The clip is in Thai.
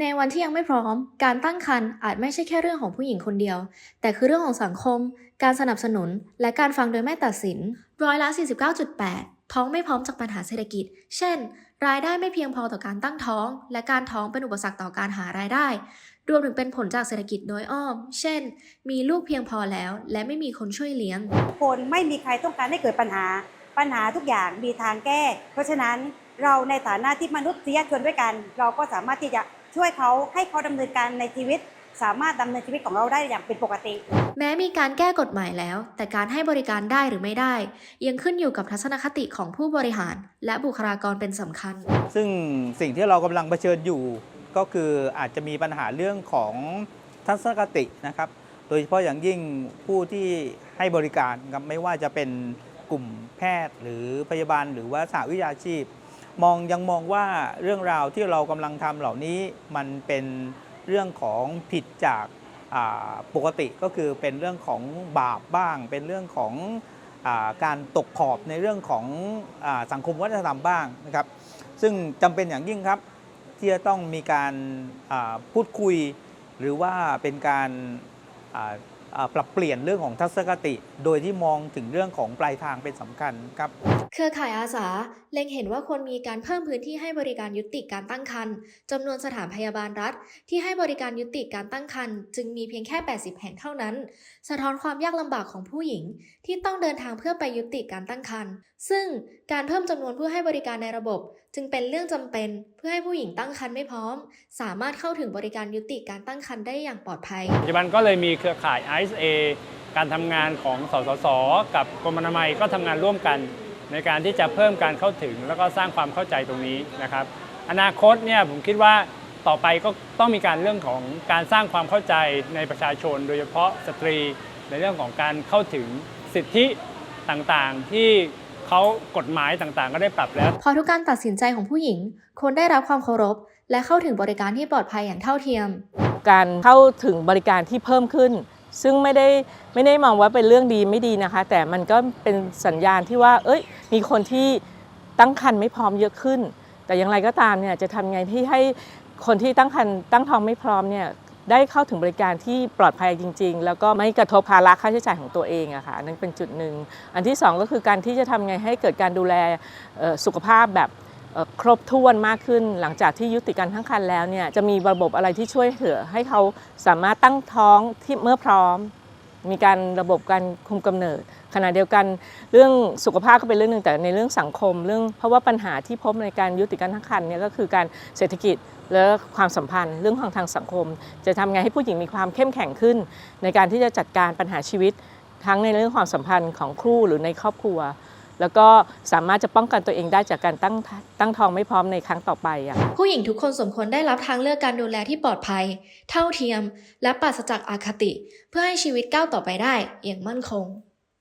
ในวันที่ยังไม่พร้อม การตั้งครรภ์อาจไม่ใช่แค่เรื่องของผู้หญิงคนเดียว แต่คือเรื่องของสังคม การสนับสนุน และการฟังโดยไม่ตัดสิน ร้อยละ 49.8 ท้องไม่พร้อมจากปัญหาเศรษฐกิจ เช่น รายได้ไม่เพียงพอต่อการตั้งท้อง และการท้องเป็นอุปสรรคต่อการหารายได้ รวมถึงเป็นผลจากเศรษฐกิจโดยอ้อม เช่น มีลูกเพียงพอแล้ว และไม่มีคนช่วยเลี้ยง คนไม่มีใครต้องการให้เกิดปัญหา ปัญหาทุกอย่างมีทางแก้ เพราะฉะนั้นเราในฐานะที่มนุษยชนด้วยกัน เราก็สามารถที่จะ ช่วยเขาให้เขาดำเนินการในชีวิต สามารถดำเนินชีวิตของเราได้อย่างเป็นปกติ แม้มีการแก้กฎหมายแล้ว แต่การให้บริการได้หรือไม่ได้ ยังขึ้นอยู่กับทัศนคติของผู้บริหาร และบุคลากรเป็นสำคัญ ซึ่งสิ่งที่เรากำลังเผชิญอยู่ ก็คืออาจจะมีปัญหาเรื่องของทัศนคตินะครับ โดยเฉพาะอย่างยิ่งผู้ที่ให้บริการครับไม่ว่าจะเป็นกลุ่มแพทย์หรือพยาบาลหรือว่าสหวิชาชีพ มองยังมองว่าเรื่องราวที่เรากำลังทำเหล่านี้มันเป็นเรื่องของผิดจากปกติก็คือเป็นเรื่องของบาปบ้าง เป็นเรื่องของอการตกขอบในเรื่องของอสังคมวัฒนธรรมบ้างนะครับ ซึ่งจำเป็นอย่างยิ่งครับที่จะต้องมีการพูดคุย หรือว่าเป็นการปรับเปลี่ยนเรื่องของทัศนคติ โดยที่มองถึงเรื่องของปลายทางเป็นสำคัญครับ เครือข่ายอาสา เล็งเห็นว่าควรมีการเพิ่มพื้นที่ให้บริการยุติการตั้งครรภ์จำนวนสถานพยาบาลรัฐ ที่ให้บริการยุติการตั้งครรภ์จึงมีเพียงแค่ 80 แห่งเท่านั้น สะท้อนความยากลำบากของผู้หญิง ที่ต้องเดินทางเพื่อไปยุติการตั้งครรภ์ซึ่งการเพิ่มจำนวนผู้ให้บริการในระบบ จึงเป็นเรื่องจำเป็นเพื่อให้ผู้หญิงตั้งครรภ์ไม่พร้อม สามารถเข้าถึงบริการยุติการตั้งครรภ์ได้อย่างปลอดภัยปัจจุบันก็เลยมีเครือข่าย ISA การทำงานของสสส กับกรมอนามัยก็ทำงานร่วมกัน ในการที่จะเพิ่มการเข้าถึง แล้วก็สร้างความเข้าใจตรงนี้นะครับ อนาคตเนี่ยผมคิดว่าต่อไปก็ต้องมีการเรื่องของการสร้างความเข้าใจในประชาชน โดยเฉพาะสตรีในเรื่องของการเข้าถึงสิทธิต่างๆ ที่เขากฎหมายต่างๆ ก็ได้ปรับแล้วเพอทุกการตัดสินใจของผู้หญิงควรได้รับความเคารพ และเข้าถึงบริการที่ปลอดภัยอย่างเท่าเทียม การเข้าถึงบริการที่เพิ่มขึ้น ซึ่งไม่ได้ไม่ได้มองว่าเป็นเรื่องดีไม่ดีนะคะ แต่มันก็เป็นสัญญาณที่ว่า เอ้ย มีคนที่ตั้งครรภ์ไม่พร้อมเยอะขึ้น แต่อย่างไรก็ตามเนี่ยจะทำไงที่ให้คนที่ตั้งครรภ์ตั้งท้องไม่พร้อมเนี่ยได้เข้าถึงบริการที่ปลอดภัยจริง ๆ แล้วก็ไม่กระทบภาระค่าใช้จ่ายของตัวเองอะค่ะนั่นเป็นจุดหนึ่ง อันที่สองก็คือการที่จะทำไงให้เกิดการดูแลสุขภาพแบบ ครบถ้วนมากขึ้นหลังจากที่ยุติการทั้งครรภ์แล้วเนี่ยจะมีระบบอะไรที่ช่วยเหลือให้เขาสามารถตั้งท้องที่เมื่อพร้อม มีการระบบการคุมกำเนิด ขณะเดียวกันเรื่องสุขภาพก็เป็นเรื่องหนึ่งแต่ในเรื่องสังคม เรื่องเพราะว่าปัญหาที่พบในการยุติการทั้งครรภ์เนี่ยก็คือการเศรษฐกิจและความสัมพันธ์เรื่องของทางสังคม จะทำไงให้ผู้หญิงมีความเข้มแข็งขึ้น ในการที่จะจัดการปัญหาชีวิต ทั้งในเรื่องความสัมพันธ์ของคู่หรือในครอบครัว แล้วก็สามารถจะป้องกันตัวเองได้จากการตั้งตั้งท้องไม่พร้อมในครั้งต่อไปอะผู้หญิงทุกคนสมควรได้รับทางเลือกการดูแลที่ปลอดภัย เท่าเทียม และปราศจากอาคติ เพื่อให้ชีวิตก้าวต่อไปได้อย่างมั่นคง